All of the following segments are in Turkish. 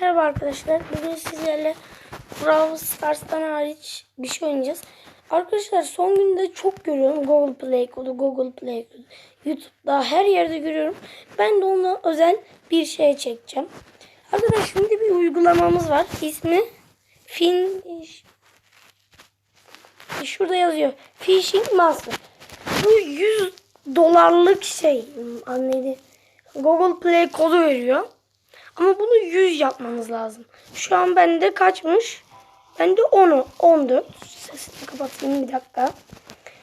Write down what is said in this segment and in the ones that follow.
Merhaba arkadaşlar. Bugün sizlerle Brawl Stars'tan hariç bir şey oynayacağız. Arkadaşlar son günde çok görüyorum Google Play kodu, Google Play kodu. YouTube'da her yerde görüyorum. Ben de ona özel bir şey çekeceğim. Arkadaşlar şimdi bir uygulamamız var. İsmi Fin... Şurada yazıyor. Fishing Master. Bu 100 dolarlık şey. Anlaydı. Google Play kodu veriyor. Ama bunu 100 yapmanız lazım. Şu an bende kaçmış? Bende 10, 14. Sesini kapatayım bir dakika.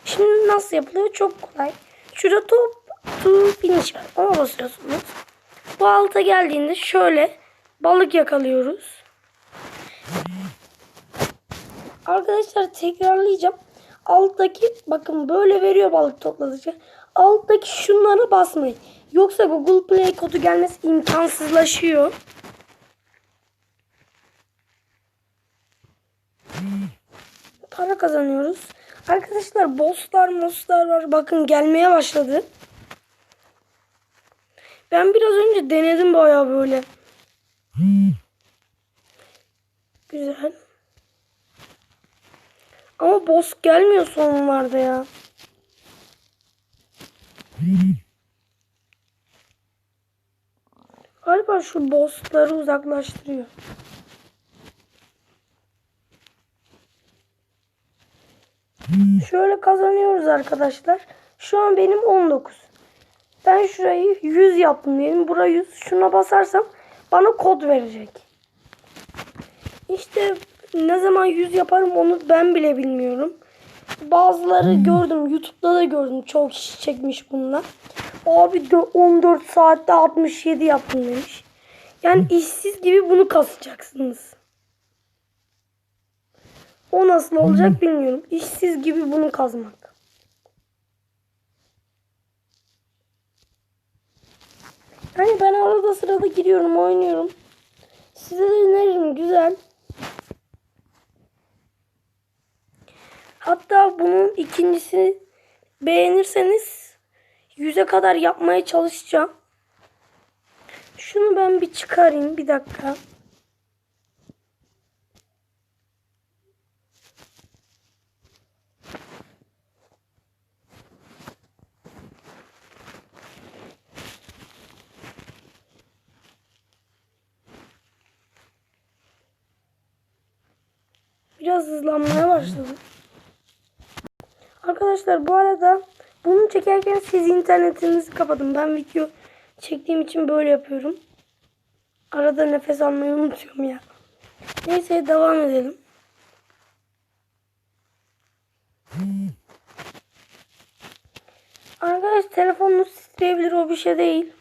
Şimdi nasıl yapılıyor? Çok kolay. Şurada top to finish var. Ona basıyorsunuz. Bu alta geldiğinde şöyle balık yakalıyoruz. Arkadaşlar tekrarlayacağım. Alttaki bakın böyle veriyor balık topladıkça. Alttaki şunlara basmayın. Yoksa Google Play kodu gelmesi imkansızlaşıyor. Para kazanıyoruz. Arkadaşlar bosslar moslar var. Bakın gelmeye başladı. Ben biraz önce denedim bayağı böyle. Güzel. Ama boss gelmiyor sonlarda ya. Galiba şu bossları uzaklaştırıyor. Şöyle kazanıyoruz arkadaşlar. Şu an benim 19. Ben şurayı 100 yaptım diyelim. Burayı 100. Şuna basarsam bana kod verecek. İşte ne zaman 100 yaparım onu ben bile bilmiyorum. Bazıları gördüm. Youtube'da da gördüm. Çok kişi çekmiş bunlar. Abi de 14 saatte 67 yaptım demiş. Yani işsiz gibi bunu kasacaksınız. O nasıl olacak bilmiyorum. İşsiz gibi bunu kazmak. Yani ben arada sırada giriyorum, oynuyorum. Size de öneririm. Güzel. Hatta bunun ikincisini beğenirseniz yüze kadar yapmaya çalışacağım. Şunu ben bir çıkarayım. Bir dakika. Biraz hızlanmaya başladım. Arkadaşlar bu arada bunu çekerken siz internetinizi kapatın. Ben video çektiğim için böyle yapıyorum. Arada nefes almayı unutuyorum ya. Neyse devam edelim. Arkadaş telefonunuz titreyebilir o bir şey değil.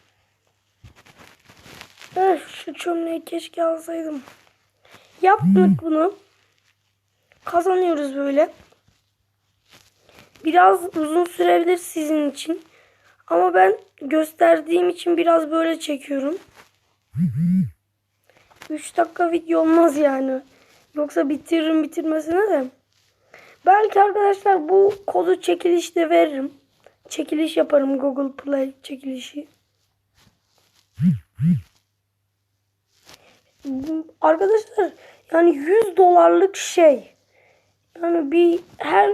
Öf, şu çömleği keşke alsaydım. Yaptık bunu. Kazanıyoruz böyle. Biraz uzun sürebilir sizin için. Ama ben gösterdiğim için biraz böyle çekiyorum. 3 dakika video olmaz yani. Yoksa bitiririm bitirmesine de. Belki arkadaşlar bu kodu çekilişte veririm. Çekiliş yaparım Google Play çekilişi. Arkadaşlar yani 100 dolarlık şey. Yani bir her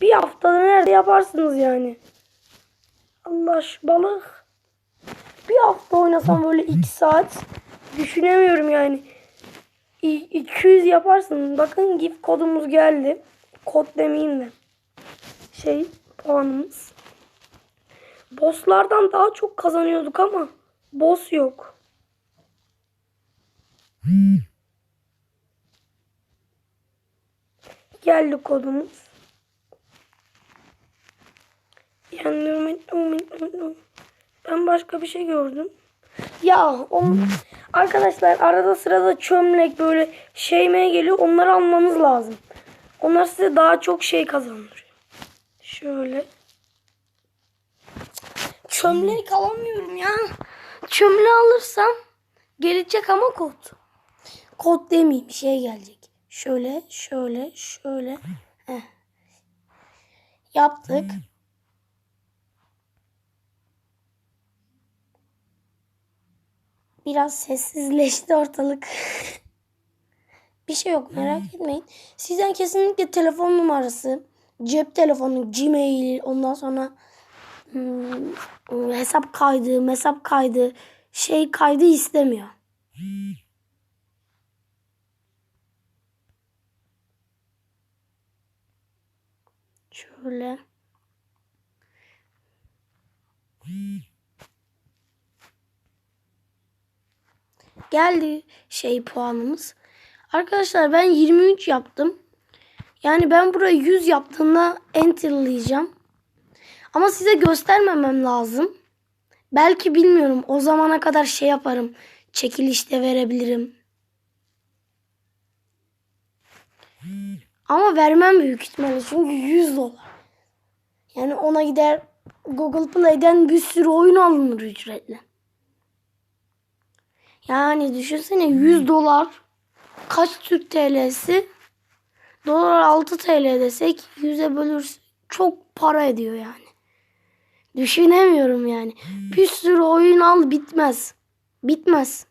bir haftada nerede yaparsınız yani. Allah şu balık. Bir hafta oynasam böyle 2 saat düşünemiyorum yani. İ- 200 yaparsın. Bakın gift kodumuz geldi. Kod demeyeyim de. Şey puanımız. Bosslardan daha çok kazanıyorduk ama boss yok. Geldi kodumuz. Yanıyorum. Ben başka bir şey gördüm. Ya on, arkadaşlar arada sırada çömlek böyle şeymeye geliyor. Onları almanız lazım. Onlar size daha çok şey kazandırıyor. Şöyle. Çömlek alamıyorum ya. Çömle alırsam gelecek ama kod. Kod demeyeyim şey gelecek. Şöyle şöyle şöyle. Heh. Yaptık. Biraz sessizleşti ortalık. bir şey yok merak etmeyin. Sizden kesinlikle telefon numarası, cep telefonu, gmail, ondan sonra hmm, hesap kaydı, hesap kaydı, şey kaydı istemiyor. Şöyle. Geldi şey puanımız. Arkadaşlar ben 23 yaptım. Yani ben burayı 100 yaptığımda enterlayacağım. Ama size göstermemem lazım. Belki bilmiyorum. O zamana kadar şey yaparım. Çekilişte verebilirim. Ama vermem büyük ihtimalle. Çünkü 100 dolar. Yani ona gider Google Play'den bir sürü oyun alınır ücretle. Yani düşünsene 100 dolar kaç Türk TL'si? Dolar 6 TL desek 100'e bölürsek çok para ediyor yani. Düşünemiyorum yani. Bir sürü oyun al bitmez. Bitmez.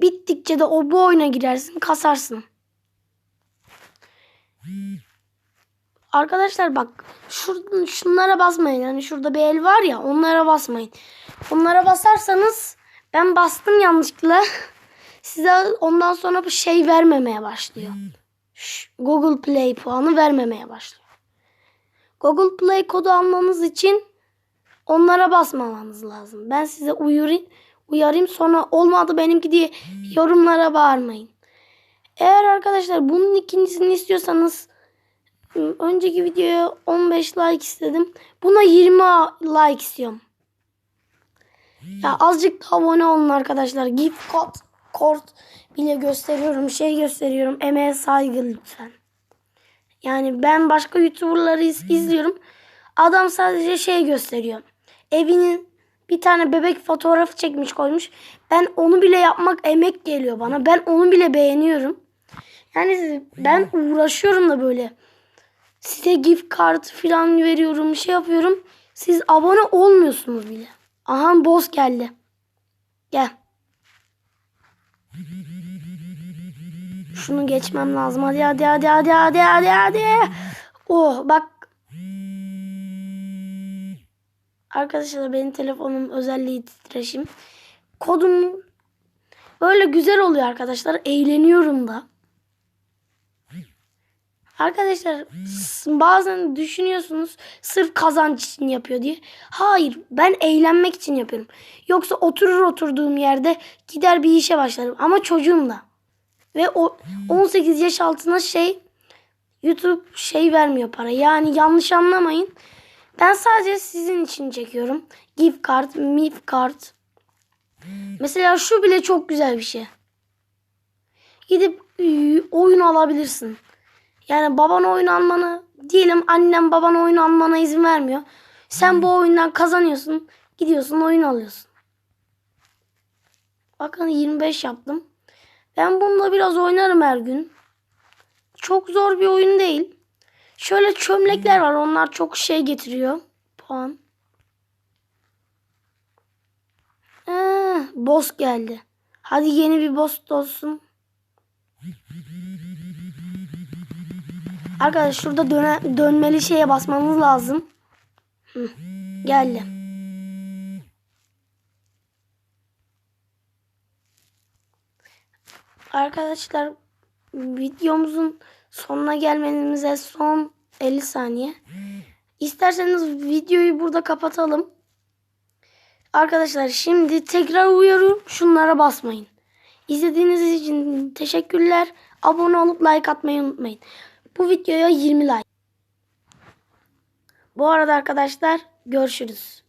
Bittikçe de o bu oyuna girersin kasarsın. Arkadaşlar bak şur, şunlara basmayın. Yani şurada bir el var ya onlara basmayın. Onlara basarsanız ben bastım yanlışlıkla. Size ondan sonra bu şey vermemeye başlıyor. Şş, Google Play puanı vermemeye başlıyor. Google Play kodu almanız için onlara basmamanız lazım. Ben size uyarayım, uyarayım sonra olmadı benimki diye yorumlara bağırmayın. Eğer arkadaşlar bunun ikincisini istiyorsanız önceki videoya 15 like istedim. Buna 20 like istiyorum. Ya azıcık da abone olun arkadaşlar. Gift code, kort bile gösteriyorum. Şey gösteriyorum. Emeğe saygı lütfen. Yani ben başka YouTuber'ları iz- izliyorum. Adam sadece şey gösteriyor. Evinin bir tane bebek fotoğrafı çekmiş koymuş. Ben onu bile yapmak emek geliyor bana. Ben onu bile beğeniyorum. Yani ben uğraşıyorum da böyle. Size gift card falan veriyorum, şey yapıyorum. Siz abone olmuyorsunuz bile. Aha boss geldi. Gel. Şunu geçmem lazım. Hadi hadi hadi hadi hadi hadi hadi. Oh bak. Arkadaşlar benim telefonum özelliği titreşim. Kodum böyle güzel oluyor arkadaşlar. Eğleniyorum da. Arkadaşlar bazen düşünüyorsunuz sırf kazanç için yapıyor diye. Hayır ben eğlenmek için yapıyorum. Yoksa oturur oturduğum yerde gider bir işe başlarım. Ama çocuğum da. Ve o 18 yaş altına şey YouTube şey vermiyor para. Yani yanlış anlamayın. Ben sadece sizin için çekiyorum. Gift card, mif card. Mesela şu bile çok güzel bir şey. Gidip oyun alabilirsin. Yani baban oyun almanı diyelim annem baban oyun almana izin vermiyor. Sen bu oyundan kazanıyorsun. Gidiyorsun oyun alıyorsun. Bakın 25 yaptım. Ben bununla biraz oynarım her gün. Çok zor bir oyun değil. Şöyle çömlekler var. Onlar çok şey getiriyor. Puan. Ee, boss geldi. Hadi yeni bir boss olsun. Arkadaşlar şurada döne, dönmeli şeye basmamız lazım. Hı, geldi. Arkadaşlar videomuzun sonuna gelmemize son 50 saniye. İsterseniz videoyu burada kapatalım. Arkadaşlar şimdi tekrar uyarıyorum. Şunlara basmayın. İzlediğiniz için teşekkürler. Abone olup like atmayı unutmayın. Bu videoya 20 like. Bu arada arkadaşlar görüşürüz.